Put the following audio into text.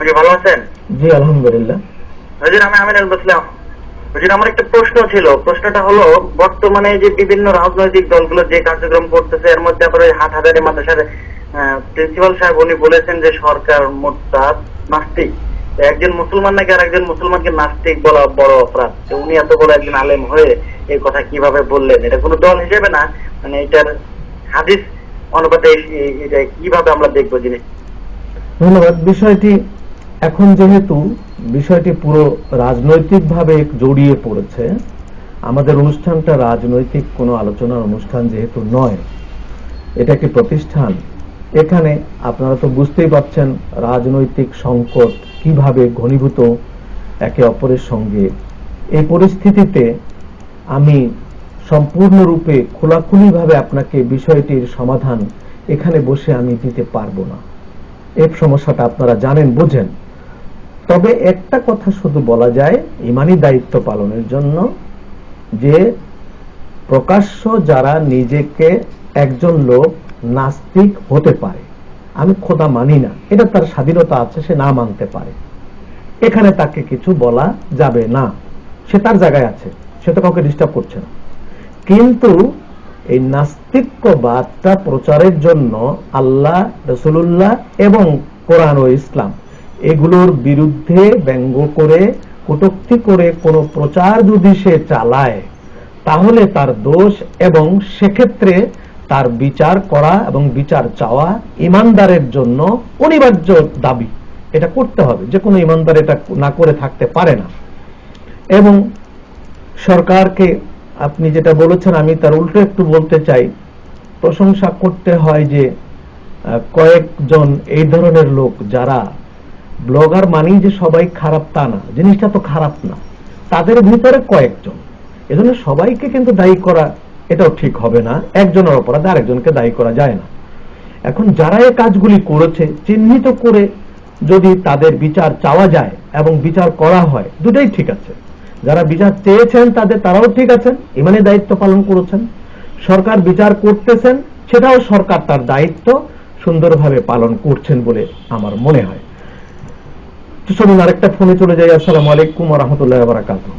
হুজুর ভালো আছেন? জি আলহামদুলিল্লাহ। হুজুর আমি আমিনুল বসলাম হুজুর আমার একটা প্রশ্ন ছিল। প্রশ্নটা হলো বর্তমানে যে বিভিন্ন রাজনৈতিক দলগুলো যে কার্যক্রম করতেছে এর মধ্যে আবার ওই হাট হাজারি মাদ্রাসার প্রিন্সিপাল সাহেব উনি বলেছেন যে সরকার মোরতাদ নাস্তিক। একজন মুসলমান নাকি আর একজন মুসলমানকে নাস্তিক বলা বড় অপরাধ? উনি এত বড় একজন আলেম হয়ে এই কথা কীভাবে বললেন? এটা কোনো দল হিসেবে না মানে এটার হাদিস অনুপাতে এটা কীভাবে আমরা দেখব জিনিস ধন্যবাদ। বিষয়টি এখন যেহেতু বিষয়টি পুরো রাজনৈতিকভাবে জড়িয়ে পড়েছে, আমাদের অনুষ্ঠানটা রাজনৈতিক কোনো আলোচনার অনুষ্ঠান যেহেতু নয়, এটা একটি প্রতিষ্ঠান? এখানে আপনারা তো বুঝতেই পারছেন রাজনৈতিক সংকট কীভাবে ঘনীভূত একে অপরের সঙ্গে। এই পরিস্থিতিতে আমি সম্পূর্ণরূপে খোলাখুলিভাবে আপনাকে বিষয়টির সমাধান এখানে বসে আমি দিতে পারব না। এই সমস্যাটা আপনারা জানেন, বোঝেন। তবে একটা কথা শুধু বলা যায়, ইমানি দায়িত্ব পালনের জন্য, যে প্রকাশ্য যারা নিজেকে একজন লোক, নাস্তিক হতে পারে, আমি খোদা মানি না, এটা তার স্বাধীনতা আছে, সে না মানতে পারে, এখানে তাকে কিছু বলা যাবে না, সে তার জায়গায় আছে, সে তো কাউকে ডিস্টার্ব করছে না। কিন্তু এই নাস্তিক্যবাদটা প্রচারের জন্য আল্লাহ রসুল্লাহ এবং কোরআন ও ইসলাম এগুলোর বিরুদ্ধে ব্যঙ্গ করে, কটুক্তি করে কোনো প্রচার যদি সে চালায়, তাহলে তার দোষ এবং সেক্ষেত্রে তার বিচার করা এবং বিচার চাওয়া ইমানদারের জন্য অনিবার্য দাবি। এটা করতে হবে। যে কোনো ইমানদার এটা না করে থাকতে পারে না। এবং সরকারকে আপনি যেটা বলেছেন, আমি তার উল্টো একটু বলতে চাই। প্রশংসা করতে হয় যে কয়েকজন এই ধরনের লোক যারা ব্লগার মানেই যে সবাই খারাপ তা না, জিনিসটা তো খারাপ না। তাদের ভিতরে কয়েকজন। এজন্য সবাইকে কিন্তু দায়ী করা এটাও ঠিক হবে না, একজনের অপরাধে আরেকজনকে দায়ী করা যায় না। এখন যারা এই কাজগুলি করেছে, চিহ্নিত করে যদি তাদের বিচার চাওয়া যায় এবং বিচার করা হয়, দুটাই ঠিক আছে। যারা বিচার চেয়েছেন তাদের, তারাও ঠিক আছেন, ইমানে দায়িত্ব পালন করেছেন। সরকার বিচার করতেছেন, সেটাও সরকার তার দায়িত্ব সুন্দরভাবে পালন করছেন বলে আমার মনে হয়। চলুন আরেকটা ফোনে চলে যাই। আসসালামু আলাইকুম রহমতুল্লাহ বারাকাতুহ।